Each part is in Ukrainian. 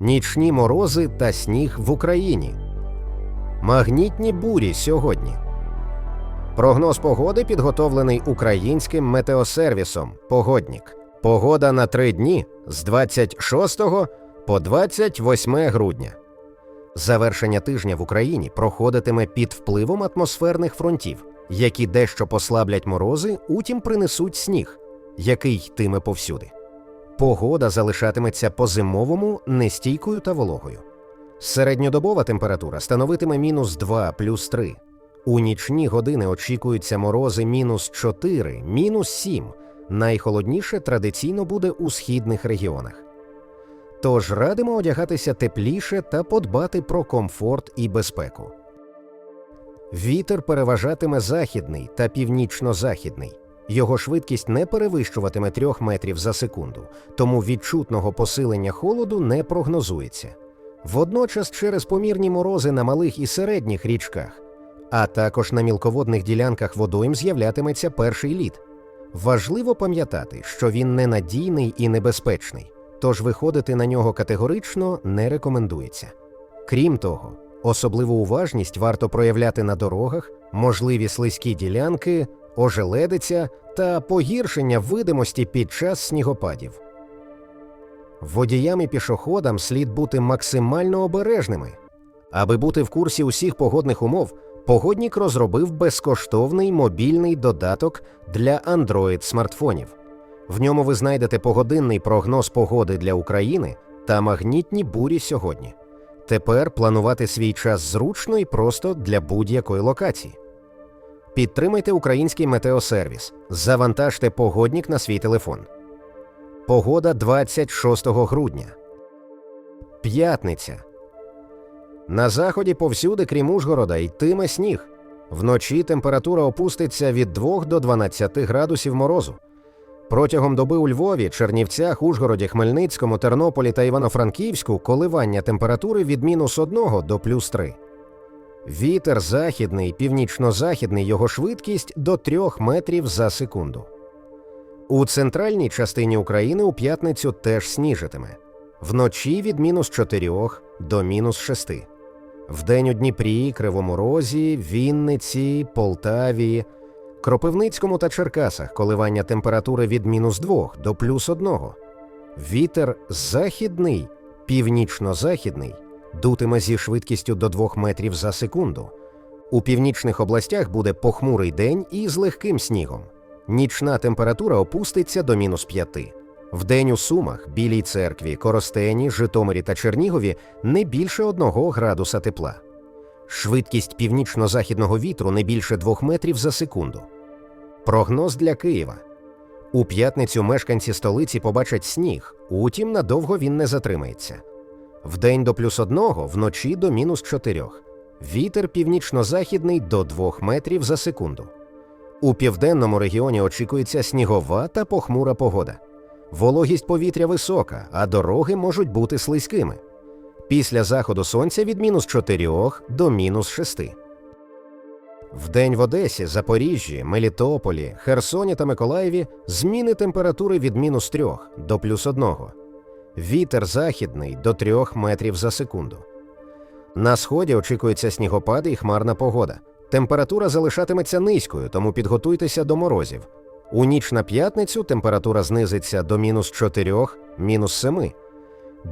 Нічні морози та сніг в Україні. Магнітні бурі сьогодні. Прогноз погоди підготовлений українським метеосервісом Погоднік. Погода на три дні з 26 по 28 грудня. Завершення тижня в Україні проходитиме під впливом атмосферних фронтів, які дещо послаблять морози, утім принесуть сніг, який йтиме повсюди. Погода залишатиметься по-зимовому нестійкою та вологою. Середньодобова температура становитиме мінус 2 плюс 3. У нічні години очікуються морози мінус 4, мінус 7. Найхолодніше традиційно буде у східних регіонах. Тож радимо одягатися тепліше та подбати про комфорт і безпеку. Вітер переважатиме західний та північно-західний. Його швидкість не перевищуватиме 3 метрів за секунду, тому відчутного посилення холоду не прогнозується. Водночас через помірні морози на малих і середніх річках, а також на мілководних ділянках водойм з'являтиметься перший лід. Важливо пам'ятати, що він ненадійний і небезпечний, тож виходити на нього категорично не рекомендується. Крім того, особливу уважність варто проявляти на дорогах, можливі слизькі ділянки, ожеледиця та погіршення видимості під час снігопадів. Водіям і пішоходам слід бути максимально обережними. Аби бути в курсі усіх погодних умов, погоднік розробив безкоштовний мобільний додаток для Android смартфонів. В ньому ви знайдете погодинний прогноз погоди для України та магнітні бурі сьогодні. Тепер планувати свій час зручно і просто для будь-якої локації. Підтримайте український метеосервіс. Завантажте погоднік на свій телефон. Погода 26 грудня. П'ятниця. На заході повсюди, крім Ужгорода, йтиме сніг. Вночі температура опуститься від 2 до 12 градусів морозу. Протягом доби у Львові, Чернівцях, Ужгороді, Хмельницькому, Тернополі та Івано-Франківську коливання температури від мінус 1 до плюс 3. Вітер західний, північно-західний, його швидкість до 3 метрів за секунду. У центральній частині України у п'ятницю теж сніжитиме. Вночі від мінус 4 до мінус 6. Вдень у Дніпрі, Кривому Розі, Вінниці, Полтаві, Кропивницькому та Черкасах коливання температури від мінус 2 до плюс 1. Вітер західний, північно-західний дутиме зі швидкістю до 2 метрів за секунду. У північних областях буде похмурий день із легким снігом. Нічна температура опуститься до мінус 5. Вдень у Сумах, Білій церкві, Коростені, Житомирі та Чернігові не більше 1 градуса тепла. Швидкість північно-західного вітру не більше 2 метрів за секунду. Прогноз для Києва. У п'ятницю мешканці столиці побачать сніг, утім надовго він не затримається. Вдень до плюс 1, вночі до мінус 4. Вітер північно-західний до 2 метрів за секунду. У південному регіоні очікується снігова та похмура погода. Вологість повітря висока, а дороги можуть бути слизькими. Після заходу сонця від мінус 4 до мінус 6. Вдень в Одесі, Запоріжжі, Мелітополі, Херсоні та Миколаєві зміни температури від мінус 3 до плюс 1. Вітер західний до 3 метрів за секунду. На сході очікуються снігопади і хмарна погода. Температура залишатиметься низькою, тому підготуйтеся до морозів. У ніч на п'ятницю температура знизиться до мінус 4, мінус 7.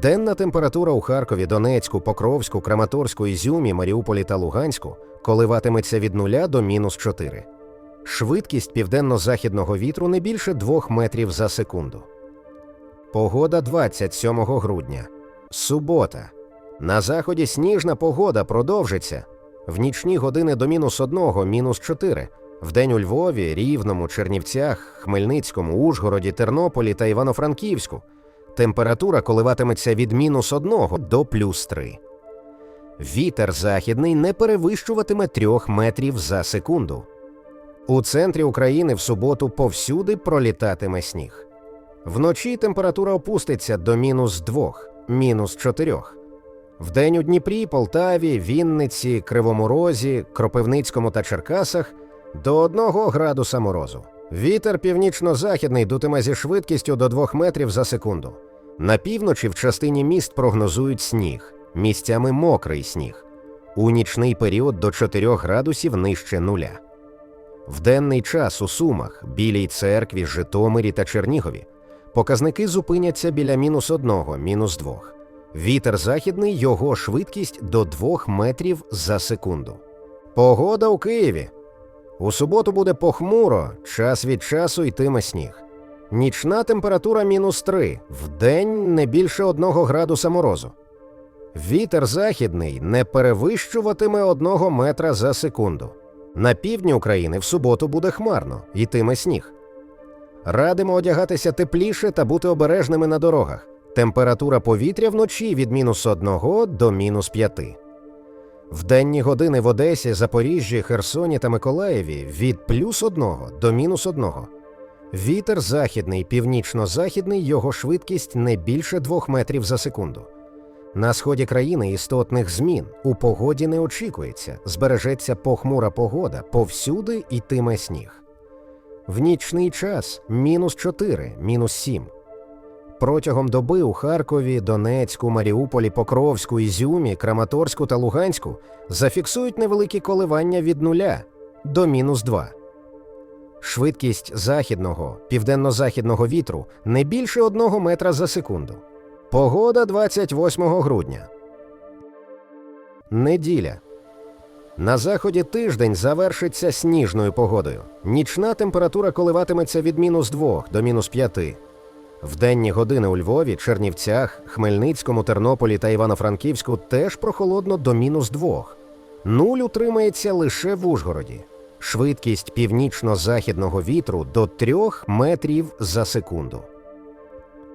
Денна температура у Харкові, Донецьку, Покровську, Краматорську, Ізюмі, Маріуполі та Луганську коливатиметься від 0 до мінус 4. Швидкість південно-західного вітру не більше 2 метрів за секунду. Погода 27 грудня. Субота. На заході сніжна погода продовжиться. В нічні години до мінус 1, мінус 4. Вдень у Львові, Рівному, Чернівцях, Хмельницькому, Ужгороді, Тернополі та Івано-Франківську. Температура коливатиметься від мінус 1 до плюс 3. Вітер західний не перевищуватиме 3 метрів за секунду. У центрі України в суботу повсюди пролітатиме сніг. Вночі температура опуститься до мінус 2, мінус 4. Вдень у Дніпрі, Полтаві, Вінниці, Кривому Розі, Кропивницькому та Черкасах до 1 градуса морозу. Вітер північно-західний дутиме зі швидкістю до 2 метрів за секунду. На півночі в частині міст прогнозують сніг, місцями мокрий сніг. У нічний період до 4 градусів нижче нуля. В денний час у Сумах, Білій церкві, Житомирі та Чернігові показники зупиняться біля мінус одного, мінус двох. Вітер західний, його швидкість до 2 метрів за секунду. Погода у Києві. У суботу буде похмуро, час від часу йтиме сніг. Нічна температура мінус 3, вдень не більше 1 градуса морозу. Вітер західний не перевищуватиме 1 метра за секунду. На півдні України в суботу буде хмарно, йтиме сніг. Радимо одягатися тепліше та бути обережними на дорогах. Температура повітря вночі від мінус 1 до мінус 5. В денні години в Одесі, Запоріжжі, Херсоні та Миколаєві від плюс 1 до мінус 1. Вітер західний, північно-західний, його швидкість не більше 2 метрів за секунду. На сході країни істотних змін у погоді не очікується, збережеться похмура погода, повсюди йтиме сніг. В нічний час мінус 4, мінус 7. Протягом доби у Харкові, Донецьку, Маріуполі, Покровську, Ізюмі, Краматорську та Луганську зафіксують невеликі коливання від нуля до мінус 2. Швидкість західного, південно-західного вітру не більше 1 метра за секунду. Погода 28 грудня. Неділя. На заході тиждень завершиться сніжною погодою. Нічна температура коливатиметься від мінус 2 до мінус 5. В денні години у Львові, Чернівцях, Хмельницькому, Тернополі та Івано-Франківську теж прохолодно до мінус 2. Нуль утримається лише в Ужгороді. Швидкість північно-західного вітру до 3 метрів за секунду.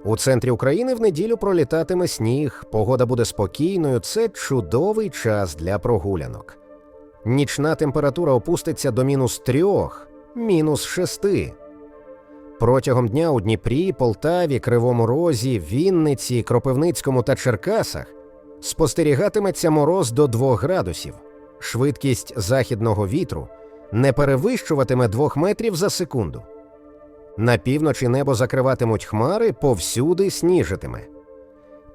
У центрі України в неділю пролітатиме сніг, погода буде спокійною. Це чудовий час для прогулянок. Нічна температура опуститься до мінус 3, мінус 6. Протягом дня у Дніпрі, Полтаві, Кривому Розі, Вінниці, Кропивницькому та Черкасах спостерігатиметься мороз до 2 градусів. Швидкість західного вітру не перевищуватиме 2 метрів за секунду. На півночі небо закриватимуть хмари, повсюди сніжитиме.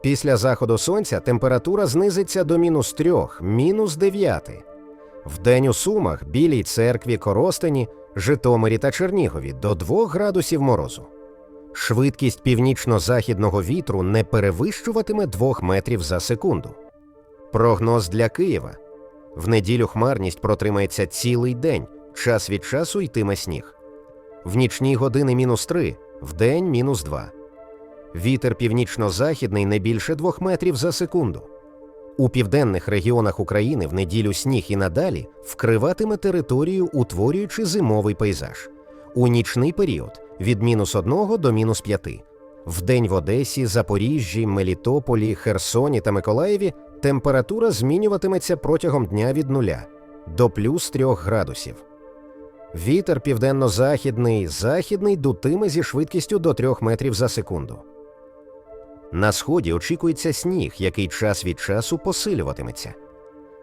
Після заходу сонця температура знизиться до мінус 3, мінус 9. Вдень у Сумах, Білій церкві, Коростені, Житомирі та Чернігові до 2 градусів морозу. Швидкість північно-західного вітру не перевищуватиме 2 метрів за секунду. Прогноз для Києва. В неділю хмарність протримається цілий день, час від часу йтиме сніг. В нічні години мінус 3, вдень мінус 2. Вітер північно-західний не більше 2 метрів за секунду. У південних регіонах України в неділю сніг і надалі вкриватиме територію, утворюючи зимовий пейзаж. У нічний період від мінус 1 до мінус 5. Вдень в Одесі, Запоріжжі, Мелітополі, Херсоні та Миколаєві температура змінюватиметься протягом дня від нуля до плюс 3 градусів. Вітер південно-західний, західний дутиме зі швидкістю до 3 метрів за секунду. На сході очікується сніг, який час від часу посилюватиметься.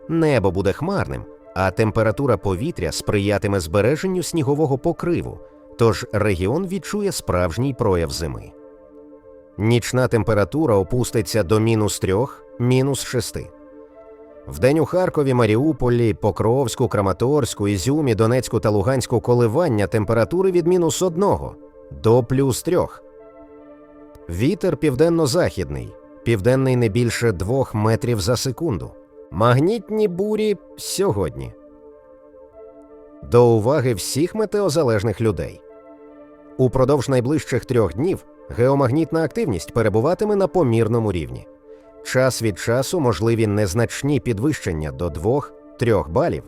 Небо буде хмарним, а температура повітря сприятиме збереженню снігового покриву, тож регіон відчує справжній прояв зими. Нічна температура опуститься до мінус 3, мінус 6. Вдень у Харкові, Маріуполі, Покровську, Краматорську, Ізюмі, Донецьку та Луганську коливання температури від мінус 1 до плюс 3. Вітер південно-західний, південний не більше 2 метрів за секунду. Магнітні бурі сьогодні. До уваги всіх метеозалежних людей. Упродовж найближчих трьох днів геомагнітна активність перебуватиме на помірному рівні. Час від часу можливі незначні підвищення до 2-3 балів,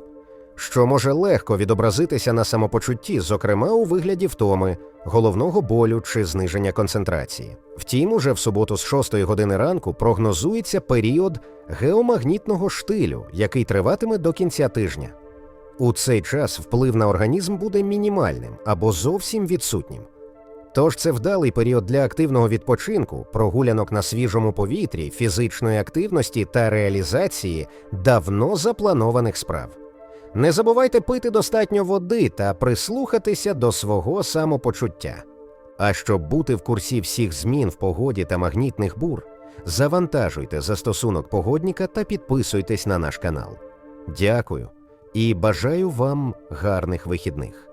що може легко відобразитися на самопочутті, зокрема у вигляді втоми, головного болю чи зниження концентрації. Втім, уже в суботу з 6 години ранку прогнозується період геомагнітного штилю, який триватиме до кінця тижня. У цей час вплив на організм буде мінімальним або зовсім відсутнім. Тож це вдалий період для активного відпочинку, прогулянок на свіжому повітрі, фізичної активності та реалізації давно запланованих справ. Не забувайте пити достатньо води та прислухатися до свого самопочуття. А щоб бути в курсі всіх змін в погоді та магнітних бур, завантажуйте застосунок погодніка та підписуйтесь на наш канал. Дякую і бажаю вам гарних вихідних.